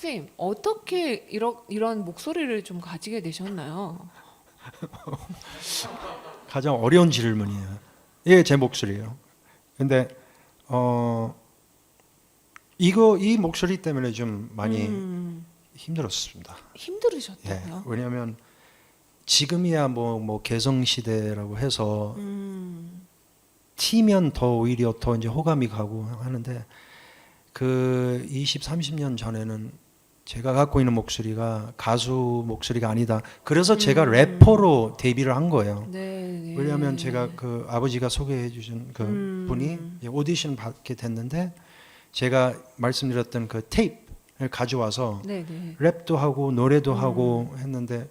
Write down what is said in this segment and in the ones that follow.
선생님 어떻게 이런 이런 목소리를 좀 가지게 되셨나요? 가장 어려운 질문이에요. 이게 제 목소리예요. 근데 어 이거 이 목소리 때문에 좀 많이 음, 힘들었습니다. 예. 힘들으셨다고요? 왜냐하면 지금이야 뭐뭐 개성 시대라고 해서 음, T면 더 오히려 더 이제 호감이 가고 하는데 그 20, 30년 전에는 제가 갖고 있는 목소리가 가수 목소리가 아니다. 그래서 제가 음. 래퍼로 데뷔를 한 거예요. 네, 네. 왜냐하면 제가 그 아버지가 소개해 주신 그 음. 분이 오디션 받게 됐는데 제가 말씀드렸던 그 테이프를 가져와서 네, 네. 랩도 하고 노래도 음. 하고 했는데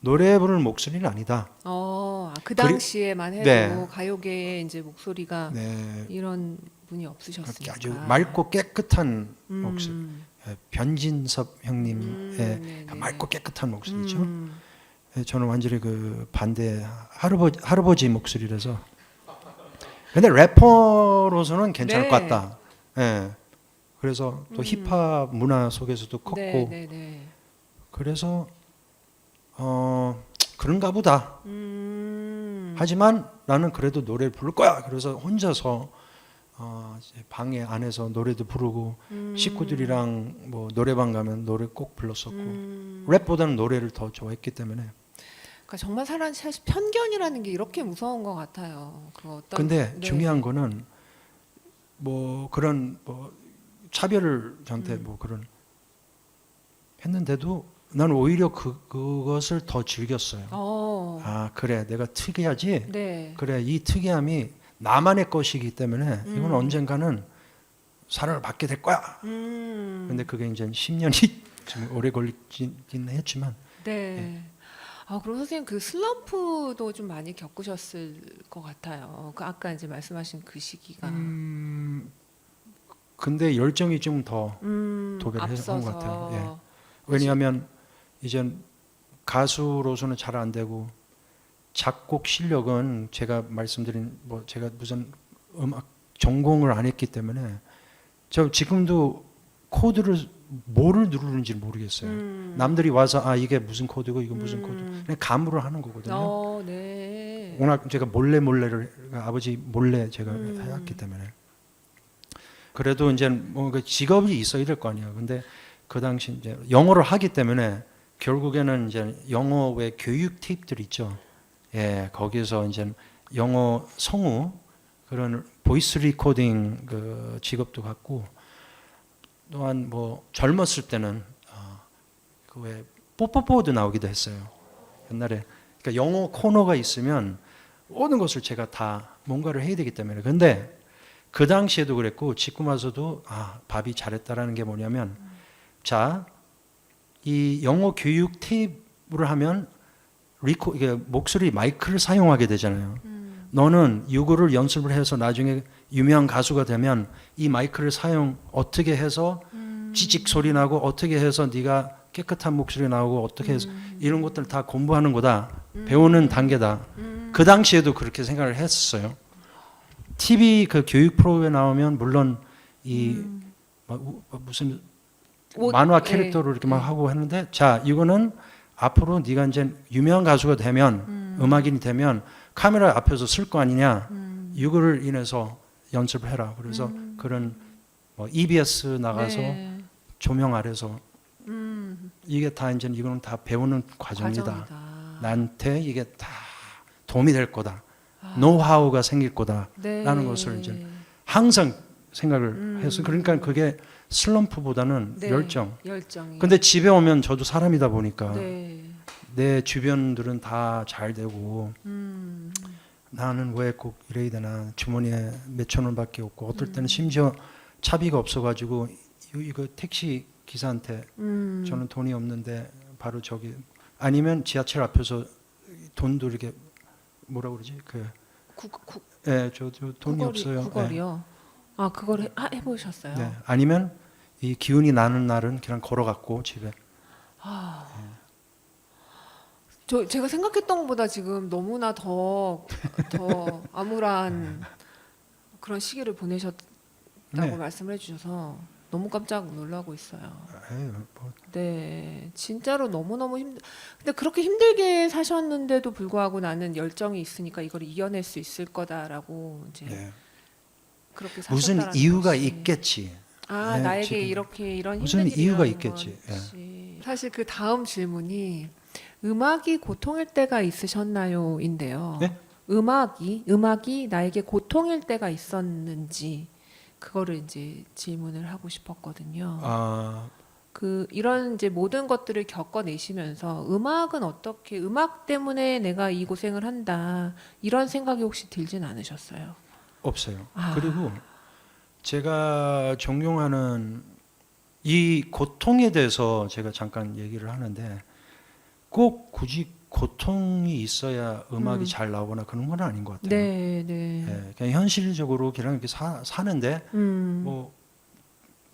노래 부르는 목소리는 아니다. 어, 아, 그 당시에만 해도 네. 가요계에 이제 목소리가 네. 이런 분이 없으셨으니까 아주 맑고 깨끗한 음. 목소리. 예, 변진섭 형님의 음, 네, 네. 맑고 깨끗한 목소리죠. 음, 예, 저는 완전히 그 반대 할아버지 할아버지 목소리라서. 근데 래퍼로서는 괜찮을 네. 것 같다. 예. 그래서 또 음. 힙합 문화 속에서도 컸고 네, 네, 네. 그래서 어 그런가 보다. 음, 하지만 나는 그래도 노래를 부를 거야. 그래서 혼자서 어 방에 안에서 노래도 부르고 음, 식구들이랑 뭐 노래방 가면 노래 꼭 불렀었고 음. 랩보다는 노래를 더 좋아했기 때문에. 그러니까 정말 사람 사실 편견이라는 게 이렇게 무서운 것 같아요. 그 어떤 근데 네. 중요한 거는 뭐 그런 뭐 차별을 저한테 음. 뭐 그런 했는데도 나는 오히려 그 그것을 더 즐겼어요. 어, 아 그래 내가 특이하지. 네. 그래 이 특이함이 나만의 것이기 때문에 이건 음. 언젠가는 사랑을 받게 될 거야. 음, 근데 그게 이제 10년이 좀 오래 걸리긴 했지만 네. 아, 그럼 선생님 그 슬럼프도 좀 많이 겪으셨을 것 같아요. 그 아까 이제 말씀하신 그 시기가 음, 근데 열정이 좀더 음, 도배를 한것. 같아요. 예. 왜냐하면 이젠 가수로서는 잘 안 되고 작곡 실력은 제가 말씀드린 뭐 제가 무슨 음악 전공을 안 했기 때문에 저 지금도 코드를 뭐를 누르는지 모르겠어요. 음. 남들이 와서 아 이게 무슨 코드고 이거 무슨 음. 코드 그냥 감으로 하는 거거든요. 어, 네. 워낙 제가 몰래 몰래를 아버지 몰래 제가 음. 해왔기 때문에 그래도 이제 뭐그 직업이 있어야 될 거 아니에요. 근데 그 당시 이제 영어를 하기 때문에 결국에는 이제 영어 외 교육 팁들 있죠. 예, 거기서 이제 영어 성우 그런 보이스 리코딩 그 직업도 갖고 또한 뭐 젊었을 때는 어, 그왜 뽀뽀뽀도 나오기도 했어요. 옛날에 그러니까 영어 코너가 있으면 모든 것을 제가 다 뭔가를 해야 되기 때문에 근데 그 당시에도 그랬고 지금 와서도 아 밥이 잘했다라는 게 뭐냐면 자 이 영어 교육 팁으로 하면 리코 이게 목소리 마이크를 사용하게 되잖아요. 음. 너는 이거를 연습을 해서 나중에 유명한 가수가 되면 이 마이크를 사용 어떻게 해서 음. 지직 소리 나고 어떻게 해서 네가 깨끗한 목소리 나오고 어떻게 해서 음. 이런 것들 다 공부하는 거다. 음. 배우는 단계다. 음. 그 당시에도 그렇게 생각을 했었어요. TV 그 교육 프로에 나오면 물론 이 음. 뭐 우- 뭐 무슨 옷, 만화 네. 캐릭터로 이렇게 막 네. 하고 했는데 자 이거는 앞으로 네가 이제 유명한 가수가 되면 음. 음. 악인이 되면 카메라 앞에서 쓸 거 아니냐 음. 이거를 인해서 연습을 해라 그래서 음. 그런 뭐 EBS 나가서 네. 조명 아래서 음. 이게 다 이제 이거는 다 배우는 과정이다 과정이다. 나한테 이게 다 도움이 될 거다 아. 노하우가 생길 거다 네. 라는 것을 이제 항상 생각을 음. 해서 그러니까 그게 슬럼프보다는 네. 열정 열정이. 근데 집에 오면 저도 사람이다 보니까 네. 내 주변들은 다 잘 되고 음. 나는 왜 꼭 이래야 되나 주머니에 몇천 원밖에 없고 어떨 음. 때는 심지어 차비가 없어가지고 이- 이거 택시 기사한테 음. 저는 돈이 없는데 바로 저기 아니면 지하철 앞에서 돈도 이렇게 뭐라 그러지 그 구, 구, 예, 저, 저 돈이 구걸이- 없어요. 구걸이요. 아 그걸 해, 아, 해보셨어요? 예. 네. 아니면 이 기운이 나는 날은 그냥 걸어갔고 집에. 아. 저 제가 생각했던 것보다 지금 너무나 더 더 암울한 그런 시기를 보내셨다고 네. 말씀을 해주셔서 너무 깜짝 놀라고 있어요. 에이, 뭐, 네, 진짜로 너무 너무 힘들. 근데 그렇게 힘들게 사셨는데도 불구하고 나는 열정이 있으니까 이걸 이겨낼 수 있을 거다라고 이제 예. 그렇게 무슨 사셨다라는 이유가 것이. 있겠지. 아 네, 나에게 지금 이렇게 이런 무슨 힘든 이유가 있겠지. 예. 것이. 사실 그 다음 질문이 음악이 고통일 때가 있으셨나요?인데요. 네? 음악이 음악이 나에게 고통일 때가 있었는지 그거를 이제 질문을 하고 싶었거든요. 아, 그 이런 이제 모든 것들을 겪어내시면서 음악은 어떻게 음악 때문에 내가 이 고생을 한다 이런 생각이 혹시 들진 않으셨어요? 없어요. 아. 그리고 제가 존경하는 이 고통에 대해서 제가 잠깐 얘기를 하는데 꼭 굳이 고통이 있어야 음악이 음. 잘 나오거나 그런 건 아닌 것 같아요. 네, 네. 예, 그냥 현실적으로 그냥 이렇게 사, 사는데 음. 뭐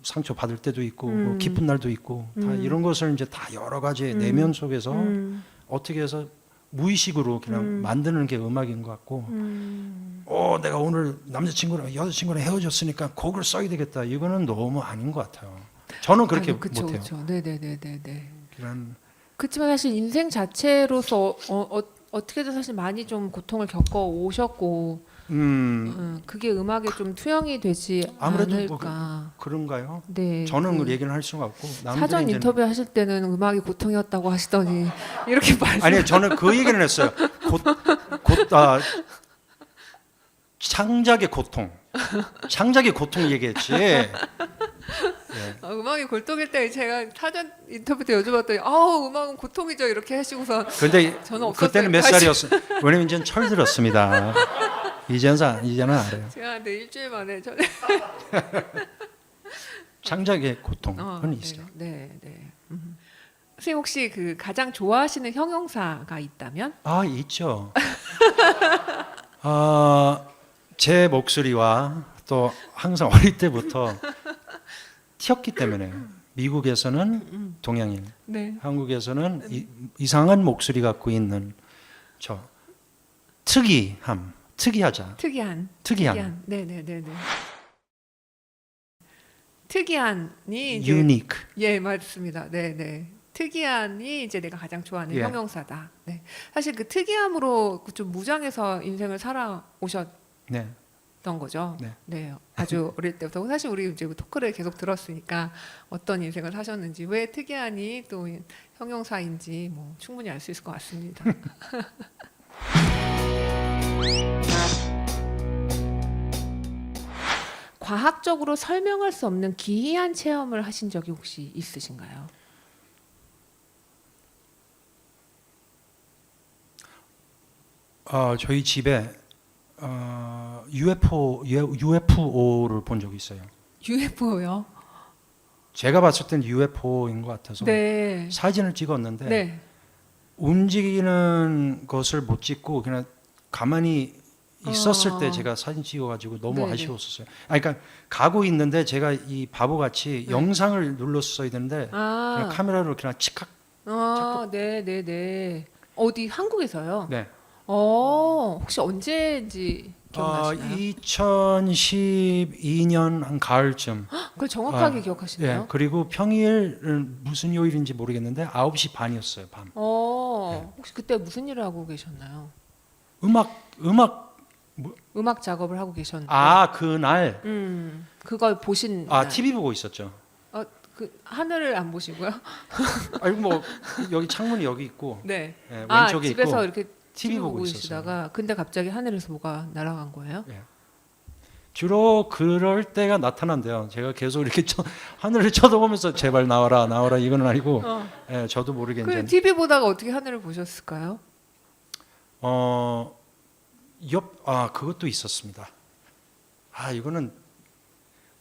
상처 받을 때도 있고 음. 뭐 기쁜 날도 있고 다 음. 이런 것을 이제 다 여러 가지 음. 내면 속에서 음. 어떻게 해서 무의식으로 그냥 음. 만드는 게 음악인 것 같고 음. 어 내가 오늘 남자친구랑 여자친구랑 헤어졌으니까 곡을 써야 되겠다 이거는 너무 아닌 것 같아요 저는 그렇게 아니, 그쵸, 못해요 그쵸. 네, 네, 네, 네, 네. 그런 그렇지만 사실 인생 자체로서 어, 어, 어떻게든 사실 많이 좀 고통을 겪어 오셨고 음 음, 그게 음악에 좀 투영이 되지 아무래도 뭐 않을까. 그 런가요 네. 저는 그그 얘기는 할 수가 없고 남들은 사전 이제는- 인터뷰 하실 때는 음악이 고통이었다고 하시더니 이렇게 말씀. 아니 저는 그 얘기는 했어요 곧 곧 아 창작의 고통 창작의 고통 얘기했지 예. 아, 음악이 골동일 때 제가 사전 인터뷰 때 여쭤봤더니 아우 음악은 고통이죠 이렇게 하시고서 근데 저는 없었어요. 그때는 몇 사실. 살이었어요? 왜냐면 이제는 철들었습니다. 이제는 사- 이제는 알아요. 제가 네 일주일 만에 저 창작의 고통은 어, 있어요. 네, 네. 네. 음. 선생님 혹시 그 가장 좋아하시는 형용사가 있다면? 아 있죠. 아, 제 목소리와 또 항상 어릴 때부터 튀었기 때문에 미국에서는 동양인, 네. 한국에서는 이, 이상한 목소리 갖고 있는 저 특이함, 특이하자, 특이한. 특이함, 네, 네, 네, 네. 특이한이 이제 유니크. 예, 맞습니다. 네, 네. 특이한이 이제 내가 가장 좋아하는 예. 형용사다. 네. 사실 그 특이함으로 그좀 무장해서 인생을 살아오셨 던 네. 거죠. 네. 아주 어릴 때부터 사실 우리 이제 토크를 계속 들었으니까 어떤 인생을 사셨는지 왜 특이한이 또 형용사인지 뭐 충분히 알 수 있을 것 같습니다. 과학적으로 설명할 수 없는 기이한 체험을 하신 적이 혹시 있으신가요? 어, 저희 집에 어, UFO UFO를 본 적이 있어요. UFO요? 제가 봤을 땐 UFO인 것 같아서 네. 사진을 찍었는데 네. 움직이는 것을 못 찍고 그냥 가만히 있었을 어. 때 제가 사진 찍어가지고 너무 네네. 아쉬웠었어요. 아, 그러니까 가고 있는데 제가 이 바보같이 네. 영상을 눌렀어야 되는데 그냥 아, 카메라로 그냥 칙각. 아, 네, 네, 네. 어디 한국에서요? 네. 어, 혹시 언제인지 어, 기억나시나요? 2012년 한 가을쯤. 그걸 정확하게 아, 기억하시네요. 예, 그리고 평일은 무슨 요일인지 모르겠는데 9시 반이었어요, 밤. 어, 혹시 그때 무슨 일을 하고 계셨나요? 음악 음악 음악 작업을 하고 계셨는데. 아, 그날 음, 그걸 보신 아, 날. TV 보고 있었죠. 어, 그 하늘을 안 보시고요? 아이고 뭐 여기 창문이 여기 있고 네. 예, 아, 왼쪽에 집에서 있고 이렇게 TV 보고. 계시다가 근데 갑자기 하늘에서 뭐가 날아간 거예요? 주로 그럴 때가 나타난대요. 제가 계속 이렇게 쳐, 하늘을 쳐다보면서 제발 나와라 나와라 이거는 아니고 어. 예, 저도 모르게 그 TV 보다가 어떻게 하늘을 보셨을까요? 어, 옆, 아, 그것도 있었습니다. 아, 이거는,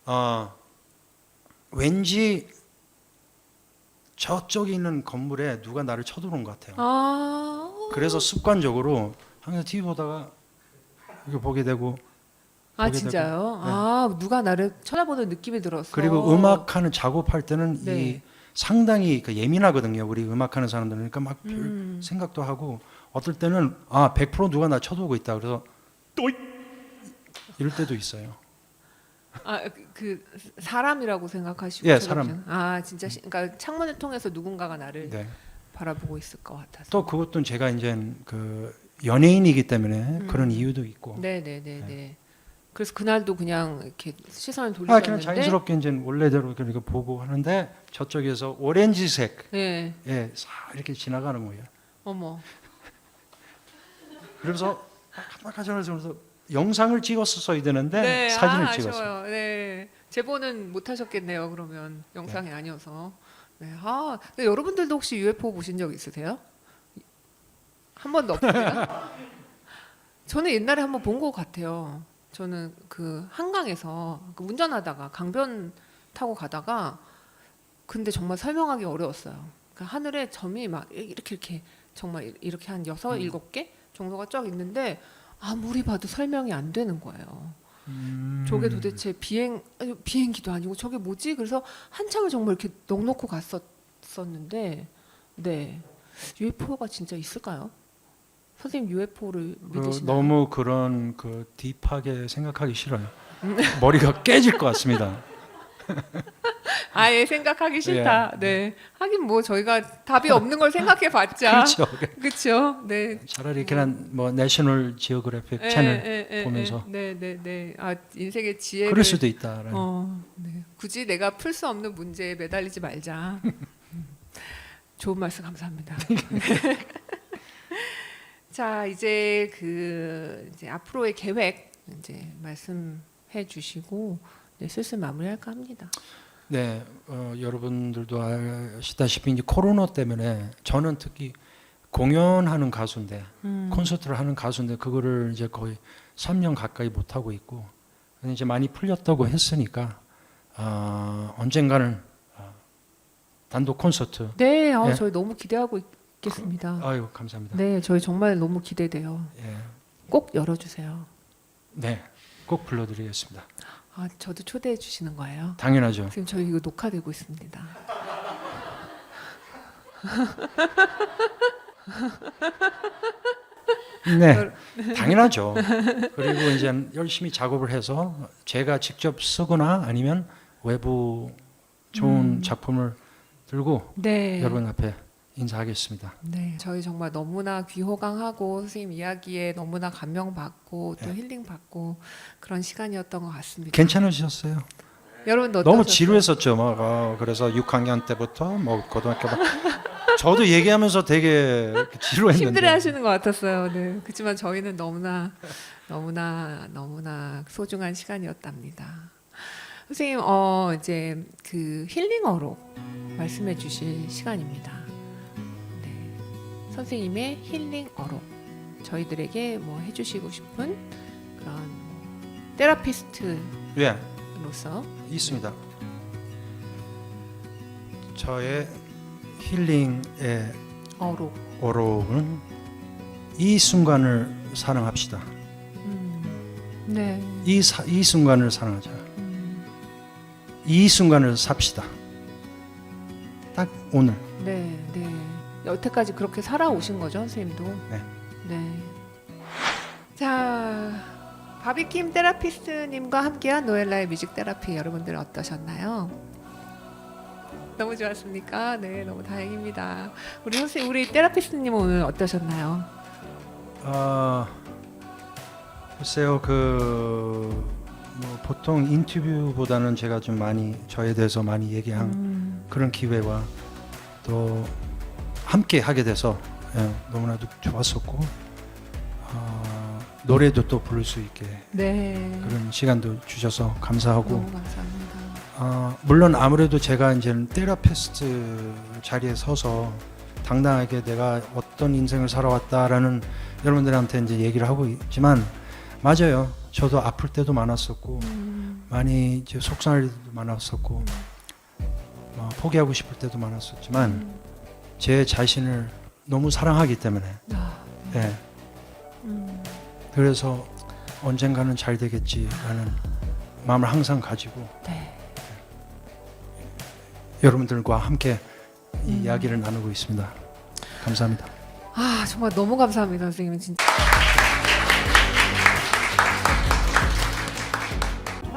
어, 왠지 저쪽에 있는 건물에 누가 나를 쳐들어온 것 같아요. 아. 그래서 습관적으로 항상 TV 보다가 이거 보게 되고, 아 보게 진짜요? 네. 아 누가 나를 쳐다보는 느낌이 들었어. 그리고 음악하는 작업할 때는 이 네. 상당히 그 예민하거든요. 우리 음악하는 사람들은. 그러니까 막 별 음. 생각도 하고, 어떨 때는, 아, 100% 누가 나 쳐들어오고 있다. 그래서, 또 이럴 때도 있어요. 아, 그- 그 사람이라고 생각하시고 예, 쳐다보시는- 아, 진짜 시, 그러니까 창문을 통해서 누군가가 나를 네. 바라보고 있을 것 같아서. 또 그것도 제가 이제 그 연예인이기 때문에 음. 그런 이유도 있고. 네, 네, 네, 네. 그래서 그날도 그냥 이렇게 시선을 아, 돌리셨는데 그냥 자연스럽게 이제 원래대로 이렇게 보고 하는데 저쪽에서 오렌지색 네. 예, 싹 이렇게 지나가는 거예요. 어머. 그래서 전에서 영상을 찍었어야 되는데 네, 사진을 아, 찍었어요. 네. 제보는 못 하셨겠네요. 그러면 영상이 아니어서. 네. 아, 근데 여러분들도 혹시 UFO 보신 적 있으세요? 한 번도 없어요? 저는 옛날에 한번 본 것 같아요. 저는 그 한강에서 그 운전하다가 강변 타고 가다가 근데 정말 설명하기 어려웠어요. 그 하늘에 점이 막 이렇게 이렇게 정말 이렇게 한 여섯 음. 일곱 개 정도가 쫙 있는데 아무리 봐도 설명이 안 되는 거예요. 음. 저게 도대체 비행 아니, 비행기도 아니고 저게 뭐지? 그래서 한참을 정말 이렇게 넋놓고 갔었었는데 네 UFO가 진짜 있을까요? 선생님 UFO를 그 믿으시나요? 너무 그런 그 딥하게 생각하기 싫어요. 음. 머리가 깨질 것 같습니다. 아예 생각하기 싫다. 네 하긴 뭐 저희가 답이 없는 걸 생각해 봤자 그렇죠. 그렇죠. 네. 차라리 그냥 뭐 내셔널 지오그래픽 예, 채널 예, 예, 보면서. 예. 네, 네, 네. 아 인생의 지혜를 그럴 수도 있다라는. 어, 네. 굳이 내가 풀 수 없는 문제에 매달리지 말자. 음. 좋은 말씀 감사합니다. 자, 이제 그 이제 앞으로의 계획 이제 말씀해 주시고 네, 슬슬 마무리할까 합니다. 네, 어, 여러분들도 아시다시피 이제 코로나 때문에 저는 특히 공연하는 가수인데 음. 콘서트를 하는 가수인데 그거를 이제 거의 3년 가까이 못 하고 있고 이제 많이 풀렸다고 했으니까 아, 언젠가는 아, 단독 콘서트. 네, 어, 예. 저희 너무 기대하고 있겠습니다. 아유 감사합니다. 네, 저희 정말 너무 기대돼요. 예, 꼭 열어주세요. 네, 꼭 불러드리겠습니다. 아, 저도 초대해 주시는 거예요? 당연하죠. 지금 저희 이거 녹화되고 있습니다. 네, 당연하죠. 그리고 이제 열심히 작업을 해서 제가 직접 쓰거나 아니면 외부 좋은 작품을 들고 네. 여러분 앞에 인사하겠습니다. 네, 저희 정말 너무나 귀호강하고 선생님 이야기에 너무나 감명받고 또 네. 힐링받고 그런 시간이었던 것 같습니다. 괜찮으셨어요? 여러분도 너무? 지루했었죠. 막 어, 그래서 6학년 때부터 뭐 고등학교 막 저도 얘기하면서 되게 지루했는데. 힘들어하시는 것 같았어요. 네, 그렇지만 저희는 너무나 너무나 너무나 소중한 시간이었답니다. 선생님, 어 이제 그 힐링어로 말씀해 주실 시간입니다. 네, 선생님의 힐링 어로 저희들에게 뭐 해주시고 싶은 그런 뭐 테라피스트로서 예, 있습니다. 저의 힐링의 어로. 오로는 이 순간을 사랑합시다. 음, 네. 이, 사, 이 순간을 사랑하자. 음, 이 순간을 삽시다. 딱 오늘. 네, 네. 여태까지 그렇게 살아오신 거죠, 선생님도? 네. 네. 자, 바비킴 테라피스트님과 함께한 노엘라의 뮤직 테라피 여러분들 어떠셨나요? 너무 좋았습니까? 네, 너무 다행입니다. 우리 선생님, 우리 테라피스트님 오늘 어떠셨나요? 아 글쎄요 그 뭐 보통 인터뷰보다는 제가 좀 많이 저에 대해서 많이 얘기한 음, 그런 기회와 또 함께 하게 돼서 예, 너무나도 좋았었고 아, 노래도 또 부를 수 있게 네. 그런 시간도 주셔서 감사하고 너무 감사합니다. 아, 물론 아무래도 제가 이제 테라피스트 자리에 서서 당당하게 내가 어떤 인생을 살아왔다라는 여러분들한테 이제 얘기를 하고 있지만 맞아요. 저도 아플 때도 많았었고 음, 많이 이제 속상할 때도 많았었고 뭐 포기하고 싶을 때도 많았었지만 음, 제 자신을 너무 사랑하기 때문에 아, 예. 음, 그래서 언젠가는 잘 되겠지라는 마음을 항상 가지고 네. 여러분들과 함께 이 음. 이야기를 나누고 있습니다. 감사합니다. 아, 정말 너무 감사합니다, 선생님. 진짜.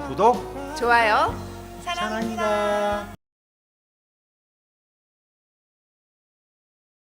구독, 좋아요. 사랑합니다.